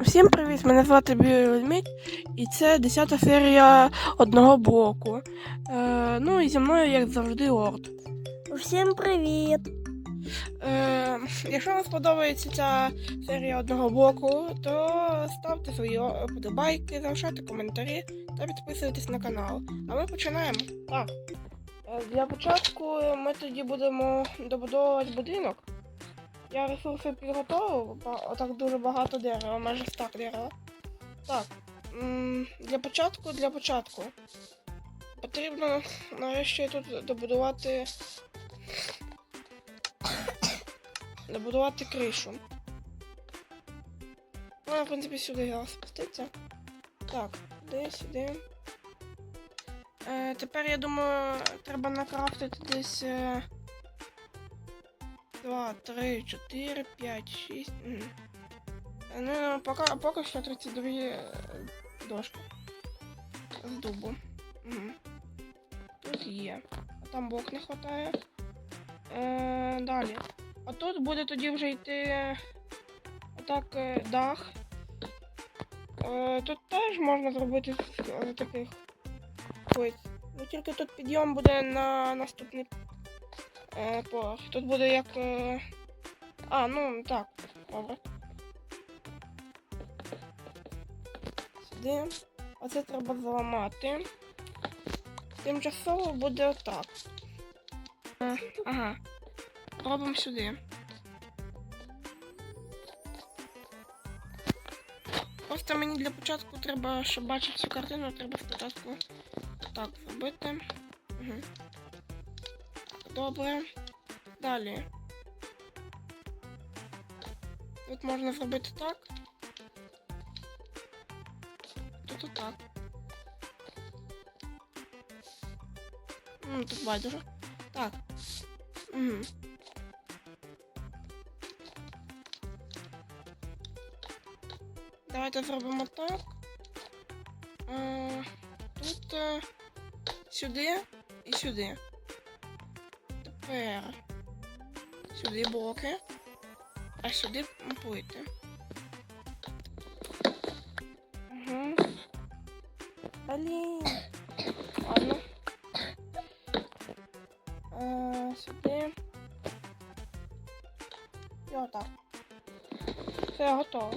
Всім привіт! Мене звати Білий Ведмідь, і це 10 серія одного блоку. Е, ну і зі мною, як завжди, Орд. Всім привіт! Е, якщо вам сподобається ця серія одного блоку, то ставте свої подобайки, залишайте коментарі та підписуйтесь на канал. А ми починаємо. Так. Е, Для початку ми тоді будемо добудовувати будинок. Я ресурси підготував, ба- отак дуже багато дерева, майже стак дерева. Так. Для початку, для початку. Потрібно нарешті тут добудувати добудувати кришу. Ну, в принципі, сюди я спуститься. Так, сюди, сюди. Е, тепер, я думаю, треба накрафтити десь. Е, 2, 3, 4, 5, 6. Угу. Ну, поки, поки що 32 е, дошки. З дубу. Тут є. А там блок не вистачає. Е, далі. А тут буде тоді вже йти отак е, дах. Е, тут теж можна зробити з е, таких плит. Ну тільки тут підйом буде на наступний е. Тут буде як. Е... А, ну так, добре. Сюди. Оце треба зламати. Тимчасово буде отак. Е, ага. Робимо сюди. Просто мені для початку треба, щоб бачити цю картину, треба спочатку так зробити. Угу. Добре. Далі. Тут можна зробити так. Тут отак. Ну, тут байдуже. Так. Угу. Давайте зробимо так. Тут сюди і сюди. Тепер сюди блоки, а сюди плити. Угу. Блін. Ладно. Е, сюди. І отак. Все готово.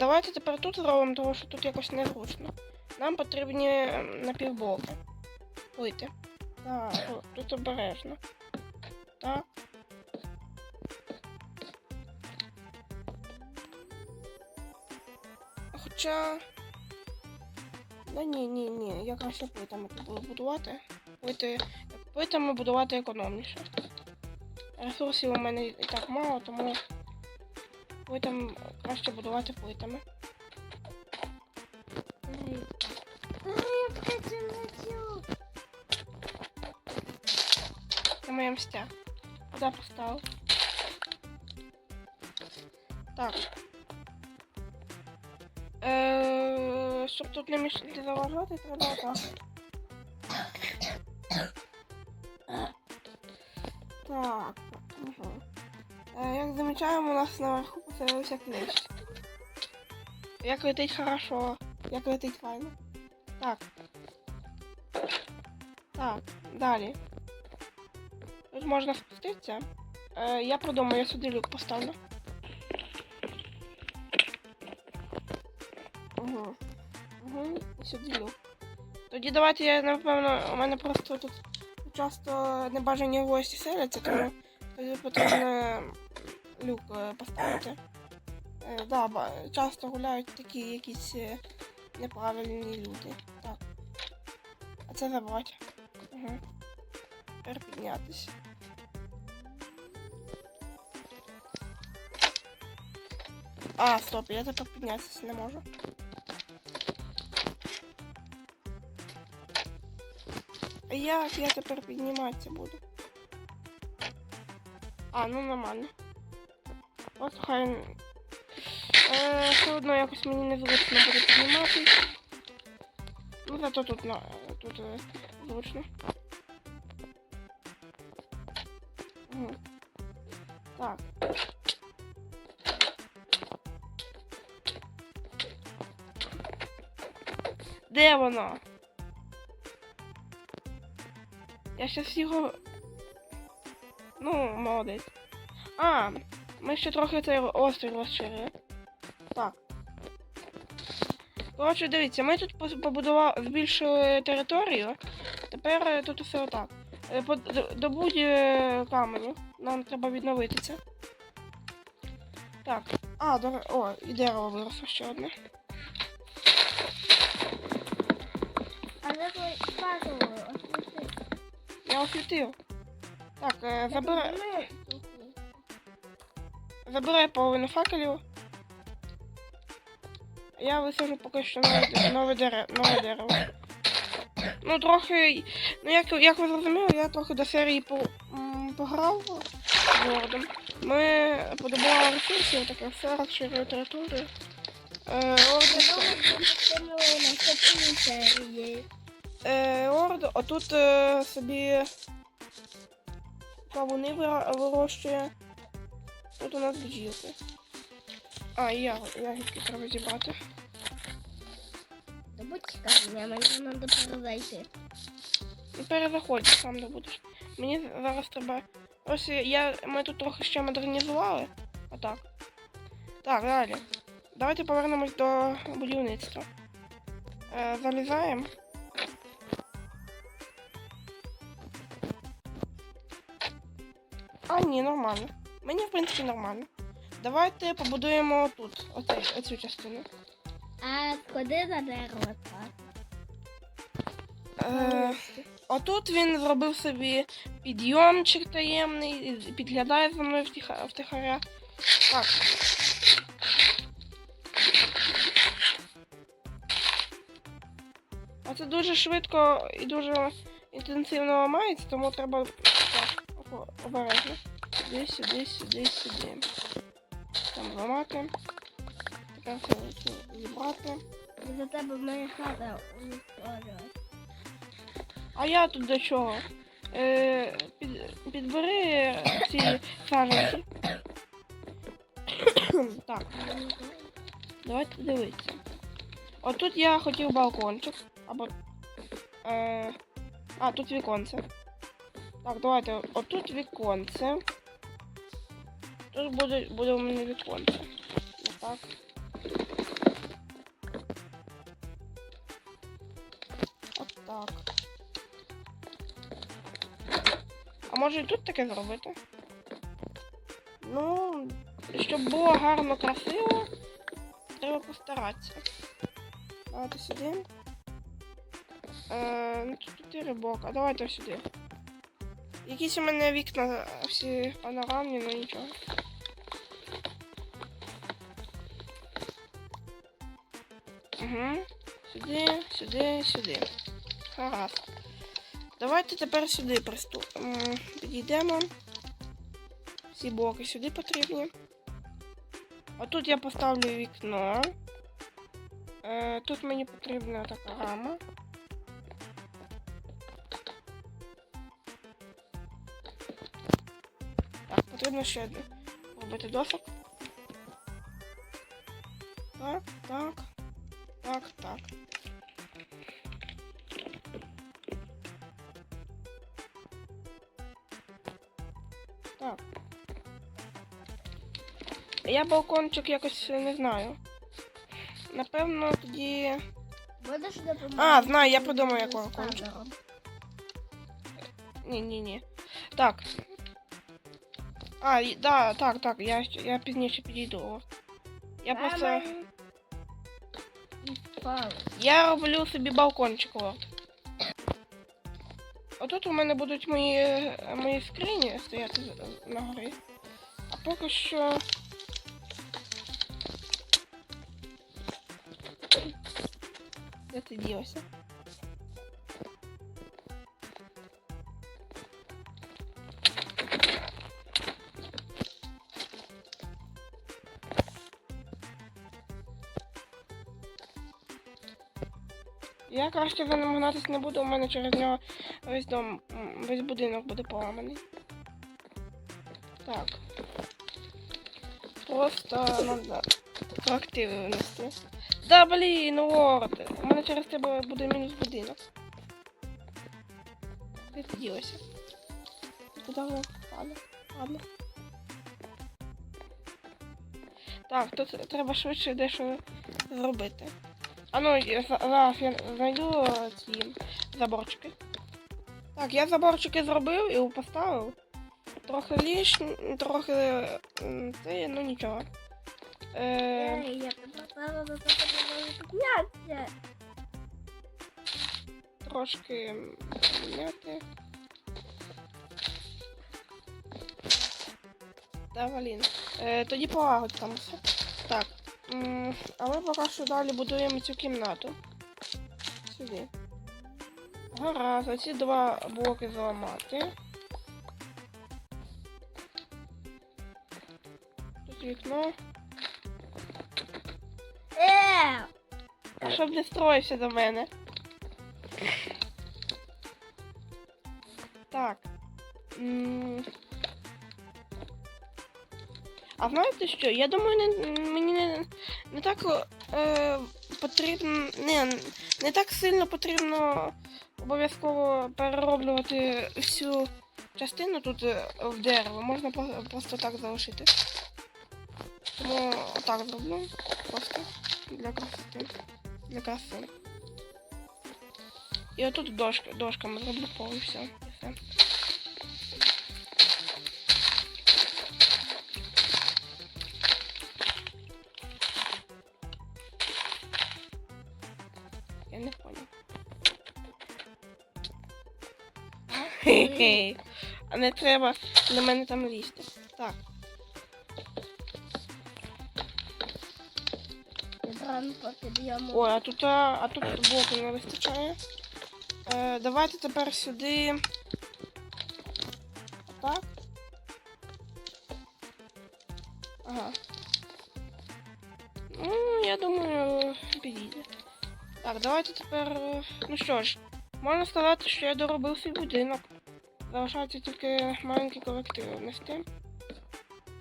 Давайте тепер тут зробимо, тому що тут якось незручно. Нам потрібні ем, напівблоки. Плити. Так, о, тут обережно. Так. Хоча. Да ні, ні, ні, я краще плитами тут буду будувати. Плити, плитами будувати економніше. Ресурсів у мене і так мало, тому плитам краще будувати плитами. Рибка темнотю. Це моя мстя. Куди поставив? Так. Е, щоб тут не мішати заважати, треба так. Так. Угу. Е, як замічаємо, у нас наверху поселився клещ. Як летить хорошо, як летить файно. Так. Так, далі. Тут можна спуститися. Е, я придумаю, я сюди люк поставлю. Угу. Угу. Сюди люк. Тоді давайте я, напевно, у мене просто тут часто небажані гості селяться, тому тоді потрібно люк е, поставити. Е, да, часто гуляють такі якісь е, неправильні люди. Так. А це забрати. Угу. Тепер піднятися. А, стоп, я тепер піднятися не можу. Як я тепер підніматися буду? А, ну нормально. От хай. Е, все одно якось мені незручно буде підніматись. Ну зато тут на тут е, зручно. Так. Де воно? Я щас його. Ну, молодець. А, ми ще трохи цей острів розширили. Так. Коротше, дивіться, ми тут побудували, збільшили територію. Тепер е, тут усе отак. Е, Добудь каменю. Нам треба відновити це. Так. А, до... ре- О, і дерево виросло ще одне. Але ви бачили, освіти. Я освітив. Так, е, забирай, забирай половину факелів. Я висажу поки що нове, нове, дерево, нове дерево. Ну, трохи. Ну, як, як ви зрозуміли, я трохи до серії по, м, пограв з Вордом. Ми подобували ресурси, таке все розширює територію. Е, Орд, е, Орд, отут е, собі кавуни вирощує. Тут у нас бджілки. А, яг- ягідки треба зібрати. Да будь цікаві, мені треба перевейти. Ну, Перезаходь, сам не будеш. Мені зараз треба. Ось я. Ми тут трохи ще модернізували. Отак. Так, далі. Давайте повернемось до будівництва. Е, залізаємо. А, ні, нормально. Мені, в принципі, нормально. Давайте побудуємо тут, оцей, оцю частину. А куди за дерево так? Е, Отут він зробив собі підйомчик таємний, і підглядає за мною втіха- втихаря. Так. А це дуже швидко і дуже інтенсивно ламається, тому треба так, око- обережно. Сюди, сюди, сюди, зламати. Тепер все зібрати. За тебе моя хата уничтожила. А я тут до чого? Е, під, підбери ці саженці. так, давайте дивитися. Отут я хотів балкончик. Або. Е, а, тут віконце. Так, давайте. Отут віконце. Тут буде, буде у мене віконце. Отак. Отак. А може і тут таке зробити? Ну, щоб було гарно, красиво, треба постаратися. Давайте сюди. Е, ну тут чотири бока. Давайте сюди. Якісь у мене вікна всі панорамні, ну нічого. Угу. Сюди, сюди, сюди. Гаразд. Давайте тепер сюди приступ... підійдемо. Всі блоки сюди потрібні. Отут я поставлю вікно. Е, тут мені потрібна така рама. Так, потрібно ще робити досок. Так, так. Я балкончик якось не знаю. Напевно, тоді. Будеш допомагати? А, знаю, я придумав, з якого кончу. кадром? Ні, ні, ні. Так. А, і- да, так, так, я, я пізніше підійду. Я просто. Я роблю собі балкончик от. Отут у мене будуть мої, мої скрині стояти на горі. А поки що. Де ти ділося? Я краще за ним гнатись не буду, у мене через нього весь дом, весь будинок буде поламаний. Так. Просто треба проактиви винести. Да блін, Лорд! У мене через тебе буде мінус будинок. Ти ділася? Воно? Ладно, ладно. Так, тут треба швидше дещо зробити. А ну, зараз я знайду е, ці заборчики. Так, я заборчики зробив і поставив. Трохи ліж, трохи це, ну нічого. Е, я трошки м, міняти. Та блін. Е, тоді полагодь там все. А ми поки що далі будуємо цю кімнату. Сюди. Гаразд, оці два блоки зламати. Тут вікно. Е, Щоб не строївся до мене. Так. А знаєте що? Я думаю, не, мені не, так е, потрібно. Не, не так сильно потрібно обов'язково перероблювати всю частину тут е, в дерево. Можна просто так залишити. Тому так зроблю. Просто для красоти. Для краси. І отут дошка, дошками зроблю повністю. Все. Хе-хе. А не треба на мене там лізти. Так. Ой, а тут, а, а тут блоку не вистачає. Е, давайте тепер сюди. Так. Ага. Ну, я думаю, підійде. Так, давайте тепер. е, Ну що ж, можна сказати, що я доробив свій будинок. Залишається тільки маленький коректив внести.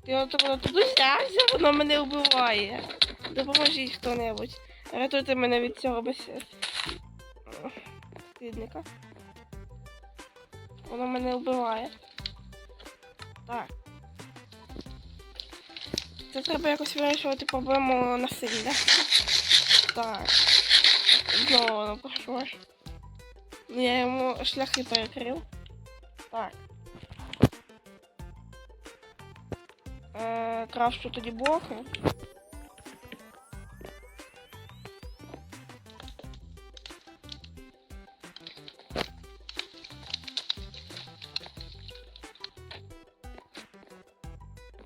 Ти от воно тут взявся, воно мене вбиває. Допоможіть хто-небудь. Рятуйте мене від цього без е. Воно мене вбиває. Так. Це треба якось вирішувати проблему насилля. Так. Знову воно. Ну, Я йому шляхи перекрив. Так. Е, крафчу тоді блоки.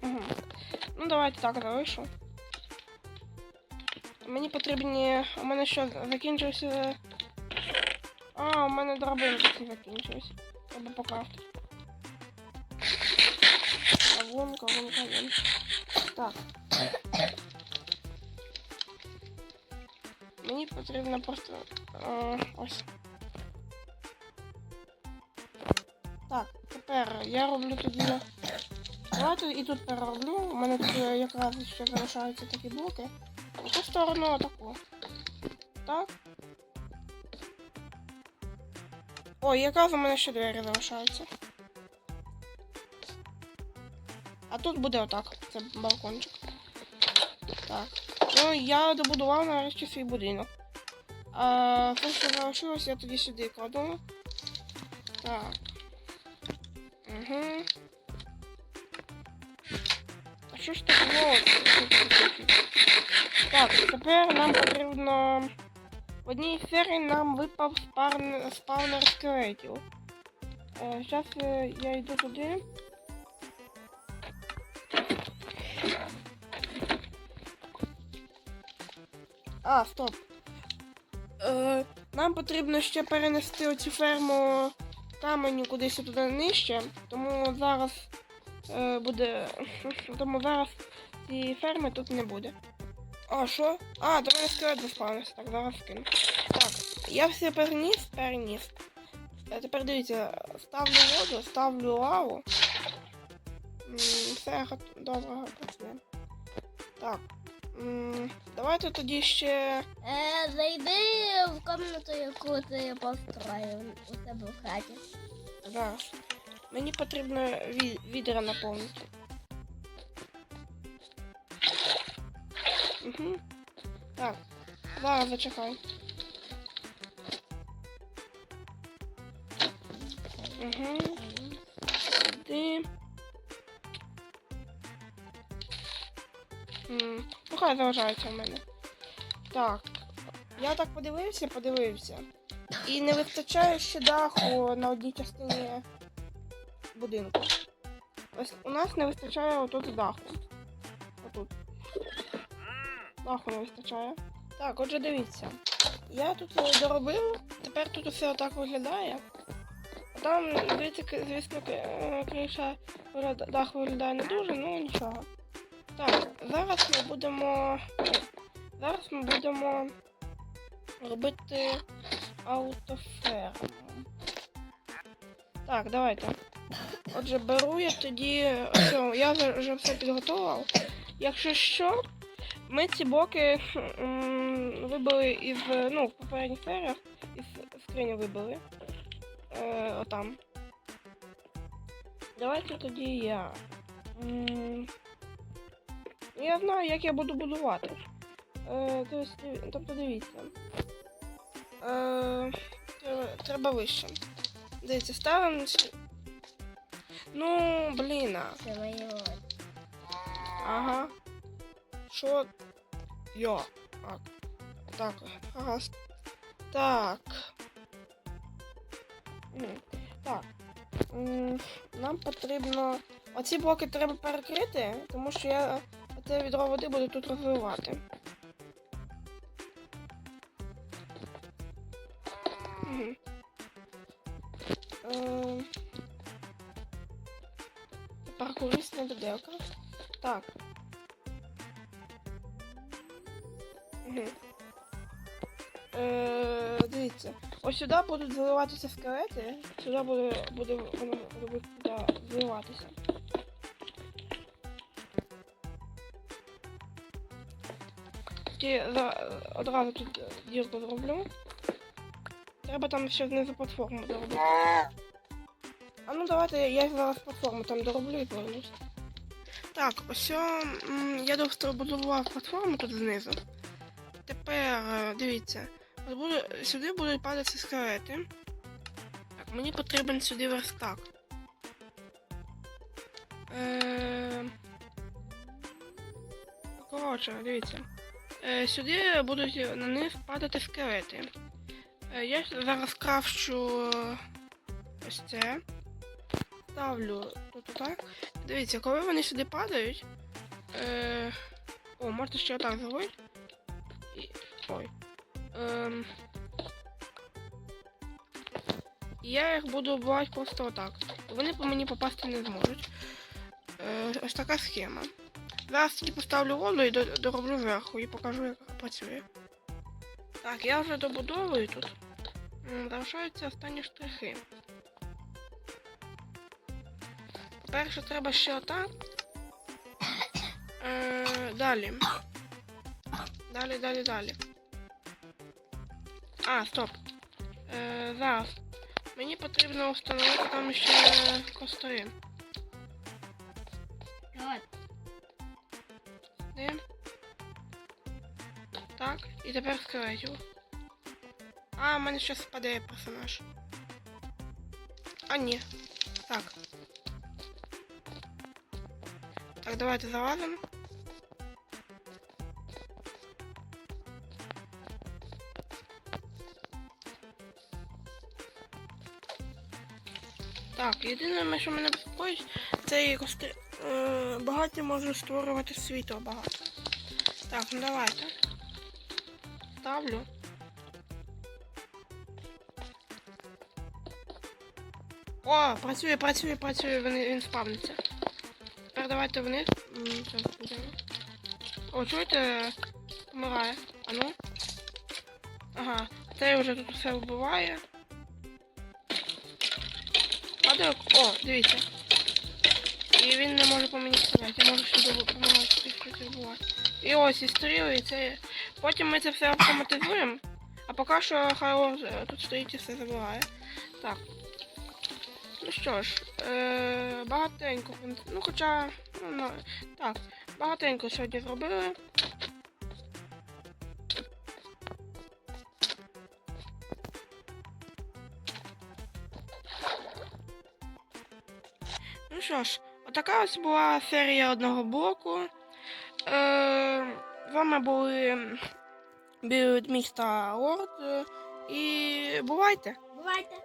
Мгм. Ну, давайте так залишу. Мені потрібні. У мене що, закінчився. А, у мене драбинки закінчились. Треба покрафтити. Кавун, кавун, кавун. Так. Мені потрібно просто. Е, ось. Так, тепер я роблю тоді. Давайте і тут перероблю. У мене тут е, якраз ще залишаються такі блоки. В ту сторону атаку. Так. Ой, якраз у мене ще двері залишаються. А тут буде отак. Це балкончик. Так. Ну, я добудував нарешті свій будинок. А те, що залишилось, я тоді сюди кладу. Так. Угу. А що ж так було? Так, тепер нам потрібно. В одній серії нам випав спавн... спавнер скелетів. Е, зараз я йду туди. А, стоп. Е, нам потрібно ще перенести оцю ферму каменю кудись туди нижче, тому зараз е, буде. Тому зараз цієї ферми тут не буде. А, що? А, мене скелет заспавнився. Так, зараз скину. Так, я все переніс, переніс. Е, Тепер дивіться, ставлю воду, ставлю лаву. Все добре працює. Так. Давайте тоді ще. Е, зайди в комнату, яку ти построїв у себе в хаті. Зараз. Мені потрібно ві- відра наповнити. Угу. Так. Зараз зачекай. Угу. Сюди. М, Ну, хай залишається в мене. Так. Я так подивився, подивився. І не вистачає ще даху на одній частині будинку. Ось у нас не вистачає отут даху. Даху не вистачає. Так, отже, дивіться. Я тут е, доробив, тепер тут усе отак виглядає. Там, дивіться, звісно, е, криша дах виглядає не дуже, ну нічого. Так, зараз ми будемо. Зараз ми будемо робити автоферму. Так, давайте. Отже, беру я тоді. Все, я вже все підготував. Якщо що, ми ці блоки м, вибили із. Ну, в попередніх серіях із скрині вибили. Е, отам. Давайте тоді я. М, Я знаю, як я буду будувати. Е, диві- тобто дивіться. Е, треба, треба вище. Дивіться, ставимо. Ну, блін. Ага. Що? Йо. Так. Так, гаразд. Так. Так. Нам потрібно. Оці блоки треба перекрити, тому що я це відро води буду тут розвивати. Мгм. Е, Тепер доделка. Так. Сюди будуть заливатися скелети. Сюди буде, буде воно робити туди заливатися. Тоді за, одразу тут дірку зроблю. Треба там ще знизу платформу доробити. А ну давайте я зараз платформу там дороблю і повернусь. Так, ось я добудував платформу тут знизу. Тепер е, дивіться, от буду, сюди будуть падати скелети. Так, мені потрібен сюди верстак. Е, коротше, дивіться. Е, сюди будуть на них падати скелети. Е, я зараз крафчу е, ось це. Ставлю тут так. Дивіться, коли вони сюди падають. Е... О, можна ще отак зробити. І... Ой. Ем... Я їх буду вбивати просто отак. Вони по мені попасти не зможуть. Е, ось така схема. Зараз тільки поставлю воду і дороблю зверху і покажу, як працює. Так, я вже добудовую тут. Залишаються останні штрихи. Перше треба ще отак. Е, далі. Далі, далі, далі. А, стоп. Е, зараз. Мені потрібно встановити там ще костри. От. Де? Так, і тепер скелетів. А, в мене ще спадає персонаж. А, ні. Так. Так, давайте залазимо. Так, єдине, що мене безпокоїть, це костри. Е, багаті може створювати світло багато. Так, ну давайте. Ставлю. О, працює, працює, працює, він, він спавниться. Тепер давайте вниз. О, чуєте? Помирає. А ну? Ага. Це вже тут все вбиває. О, дивіться. І він не може по мені стріляти. Я можу сюди щось. І ось і стріли, і це. Потім ми це все автоматизуємо. А поки що хай е, тут стоїть і все забирає. Так. Ну що ж, е, багатенько. Ну хоча. Ну, так, багатенько сьогодні зробили. Що ж, отака ось була серія одного блоку. Е, вами були Білий міста Лорд. е, І бувайте! Бувайте.